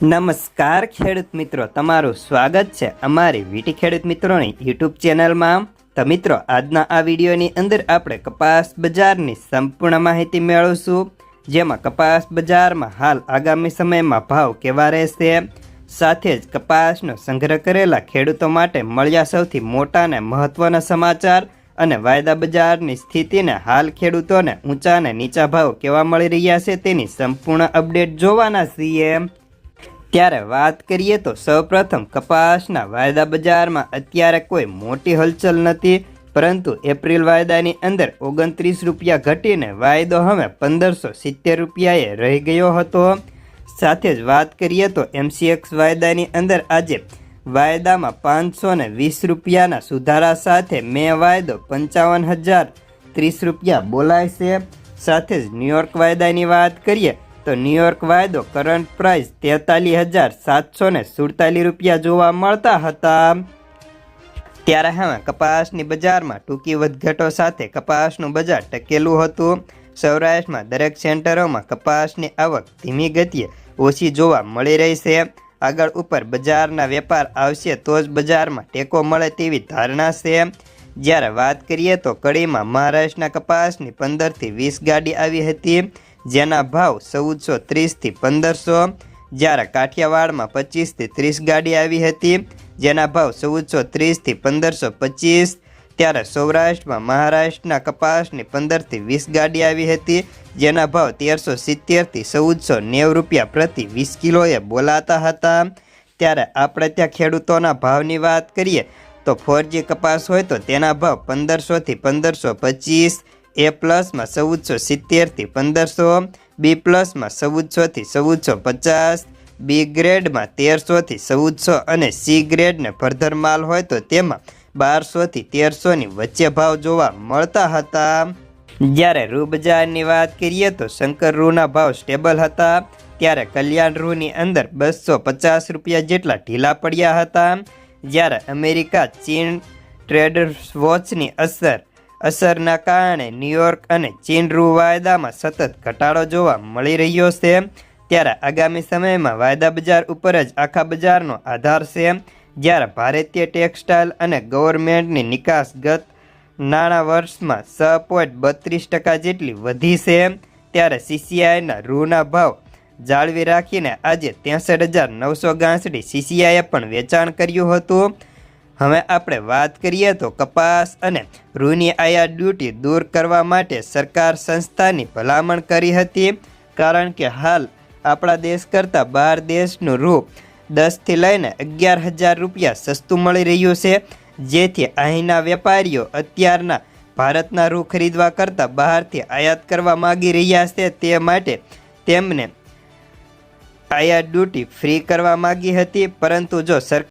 નમસ્કાર ખેડૂત મિત્રો, તમારું સ્વાગત છે અમારી વીટી ખેડૂત મિત્રોની યુટ્યુબ ચેનલમાં. તો મિત્રો, આજના આ વિડીયોની અંદર આપણે કપાસ બજારની સંપૂર્ણ માહિતી મેળવશું, જેમાં કપાસ બજારમાં હાલ આગામી સમયમાં ભાવ કેવા રહેશે, સાથે જ કપાસનો સંગ્રહ કરેલા ખેડૂતો માટે મળ્યા સૌથી મોટા અને મહત્ત્વના સમાચાર અને વાયદા બજારની સ્થિતિને હાલ ખેડૂતોને ઊંચા અને નીચા ભાવ કેવા મળી રહ્યા છે તેની સંપૂર્ણ અપડેટ જોવાના છીએ. ત્યારે વાત કરીએ તો સૌપ્રથમ કપાસના વાયદા બજારમાં અત્યારે કોઈ મોટી હલચલ નથી, પરંતુ એપ્રિલ વાયદાની અંદર ઓગણત્રીસ રૂપિયા ઘટીને વાયદો હવે પંદરસો સિત્તેર રૂપિયાએ રહી ગયો હતો. સાથે જ વાત કરીએ તો એમસીએક્સ વાયદાની અંદર આજે વાયદામાં પાંચસો ને વીસ રૂપિયાના સુધારા સાથે મે વાયદો પંચાવન હજાર ત્રીસ રૂપિયા બોલાય છે. સાથે જ ન્યુયોર્ક વાયદાની વાત કરીએ તો ન્યુયોર્ક વાયદો કરંટ પ્રાઇસ તેતાલીસ હજાર સાતસો ને સુડતાલીસ રૂપિયા જોવા મળતા હતા. ત્યારે હવે કપાસની બજારમાં ટૂંકી વધઘટો સાથે કપાસનું બજાર ટકેલું હતું. સૌરાષ્ટ્રમાં દરેક સેન્ટરોમાં કપાસની આવક ધીમી ગતિએ ઓછી જોવા મળી રહી છે. આગળ ઉપર બજારના વેપાર આવશે તો જ બજારમાં ટેકો મળે તેવી ધારણા છે. જ્યારે વાત કરીએ તો કડીમાં મહારાષ્ટ્રના કપાસની પંદરથી વીસ ગાડી આવી હતી. જેના ભાવ ચૌદસો ત્રીસથી પંદરસો, જ્યારે કાઠિયાવાડમાં પચીસથી ત્રીસ ગાડી આવી હતી, જેના ભાવ ચૌદસો ત્રીસથી પંદરસો પચીસ, ત્યારે સૌરાષ્ટ્રમાં મહારાષ્ટ્રના કપાસની પંદરથી વીસ ગાડી આવી હતી, જેના ભાવ તેરસો સિત્તેરથી ચૌદસો નેવું રૂપિયા પ્રતિ વીસ કિલોએ બોલાતા હતા. ત્યારે આપણે ત્યાં ખેડૂતોના ભાવની વાત કરીએ, તો ફોરજી કપાસ હોય તો તેના ભાવ પંદરસોથી પંદરસો પચીસ એ પ્લસમાં ચૌદસો સિત્તેરથી પંદરસો બી પ્લસમાં ચૌદસોથી ચૌદસો પચાસ બી ગ્રેડમાં તેરસોથી ચૌદસો અને સી ગ્રેડને ભરધર માલ હોય તો તેમાં બારસોથી તેરસોની વચ્ચે ભાવ જોવા મળતા હતા. જ્યારે રૂ બજારની વાત કરીએ તો શંકર રૂના ભાવ સ્ટેબલ હતા. ત્યારે કલ્યાણ રૂની અંદર બસો પચાસ રૂપિયા જેટલા ઢીલા પડ્યા હતા. જ્યારે અમેરિકા ચીન ટ્રેડર્સ વોચની અસર અસરના કારણે ન્યૂયોર્ક અને ચીન રૂ વાયદામાં સતત ઘટાડો જોવા મળી રહ્યો છે. ત્યારે આગામી સમયમાં વાયદા બજાર ઉપર જ આખા બજારનો આધાર છે. જ્યારે ભારતીય ટેક્સટાઇલ અને ગવર્મેન્ટની નિકાસ ગત નાણાં વર્ષમાં છ પોઈન્ટ બત્રીસ ટકા જેટલી વધી છે. ત્યારે સીસીઆઈના રૂના ભાવ જાળવી રાખીને આજે ત્રેસઠ હજાર નવસો ગાંસડી સીસીઆઈએ પણ વેચાણ કર્યું હતું. હવે આપણે વાત કરીએ તો કપાસ અને રૂની આયાત ડ્યુટી દૂર કરવા માટે સરકાર સંસ્થાની ભલામણ કરી હતી. કારણ કે હાલ આપણા દેશ કરતાં બહાર દેશનું રૂ દસથી લઈને અગિયાર હજાર રૂપિયા સસ્તું મળી રહ્યું છે. જેથી અહીંના વેપારીઓ અત્યારના ભારતના રૂ ખરીદવા કરતાં બહારથી આયાત કરવા માગી રહ્યા છે. તે માટે તેમને આયાત ડ્યુટી ફ્રી કરવા માગી હતી. પરંતુ જો સરકાર